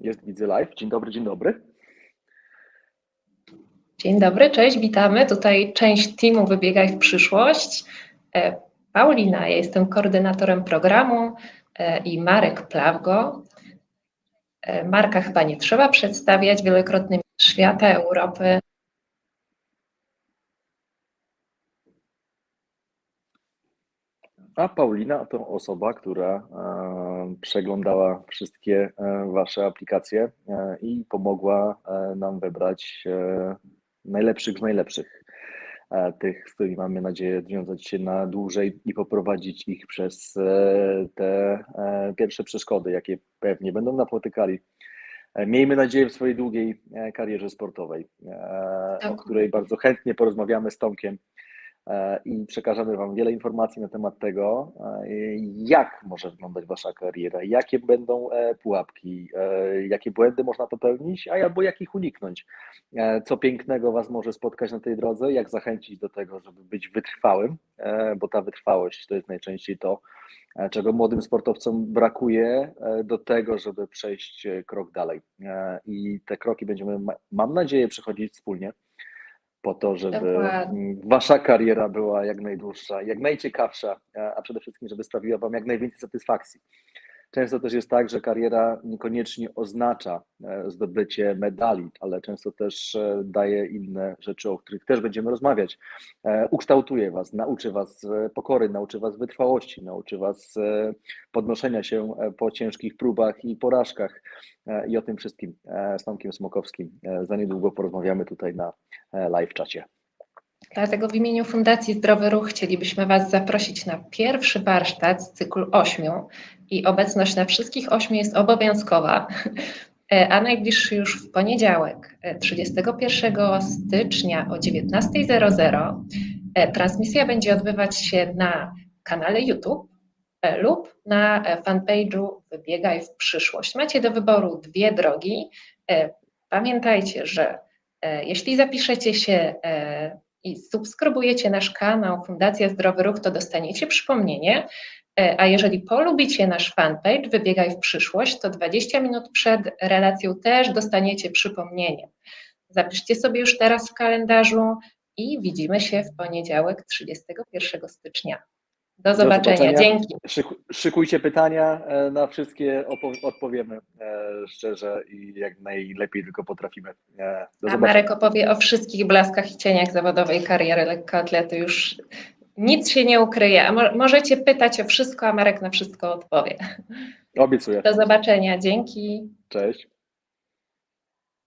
Jest widzę live. Dzień dobry, dzień dobry. Dzień dobry, cześć, witamy. Tutaj część teamu Wybiegaj w przyszłość. E, Paulina, ja jestem koordynatorem programu e, i Marek Plawgo. E, Marka chyba nie trzeba przedstawiać, wielokrotny świata, Europy. A Paulina to osoba, która e, przeglądała wszystkie e, Wasze aplikacje e, i pomogła nam wybrać najlepszych z najlepszych. Tych, z którymi mamy nadzieję związać się na dłużej i poprowadzić ich przez te pierwsze przeszkody, jakie pewnie będą napotykali. Miejmy nadzieję w swojej długiej karierze sportowej, o której bardzo chętnie porozmawiamy z Tomkiem i przekażemy Wam wiele informacji na temat tego, e, jak może wyglądać Wasza kariera, jakie będą e, pułapki, e, jakie błędy można popełnić, a albo jak ich uniknąć. E, Co pięknego Was może spotkać na tej drodze, jak zachęcić do tego, żeby być wytrwałym, e, bo ta wytrwałość to jest najczęściej to, e, czego młodym sportowcom brakuje e, do tego, żeby przejść e, krok dalej. E, I te kroki będziemy, ma- mam nadzieję, przechodzić wspólnie po to, żeby wasza kariera była jak najdłuższa, jak najciekawsza, a przede wszystkim, żeby sprawiła wam jak najwięcej satysfakcji. Często też jest tak, że kariera niekoniecznie oznacza e, zdobycie medali, ale często też e, daje inne rzeczy, o których też będziemy rozmawiać. E, Ukształtuje was, nauczy was pokory, nauczy was wytrwałości, nauczy was podnoszenia się po ciężkich próbach i porażkach. I o tym wszystkim z Tomkiem Smokowskim za niedługo porozmawiamy tutaj na live czacie. Dlatego w imieniu Fundacji Zdrowy Ruch chcielibyśmy Was zaprosić na pierwszy warsztat z cyklu ośmiu i obecność na wszystkich ośmiu jest obowiązkowa, E, a najbliższy już w poniedziałek, e, 31 stycznia o 19.00. E, Transmisja będzie odbywać się na kanale YouTube e, lub na e, fanpage'u Wybiegaj w przyszłość. Macie do wyboru dwie drogi. E, Pamiętajcie, że e, jeśli zapiszecie się e, i subskrybujecie nasz kanał Fundacja Zdrowy Ruch, to dostaniecie przypomnienie. E, A jeżeli polubicie nasz fanpage Wybiegaj w przyszłość, to 20 minut przed relacją też dostaniecie przypomnienie. Zapiszcie sobie już teraz w kalendarzu i widzimy się w poniedziałek 31 stycznia. Do zobaczenia. zobaczenia. Dzięki. Szyku- Szykujcie pytania, e, na wszystkie odpowiemy e, szczerze i jak najlepiej tylko potrafimy. Do A. Marek opowie o wszystkich blaskach i cieniach zawodowej kariery lekkoatlety. Już nic się nie ukryje. A mo- możecie pytać o wszystko, a Marek na wszystko odpowie. Obiecuję. Do zobaczenia. Dzięki. Cześć.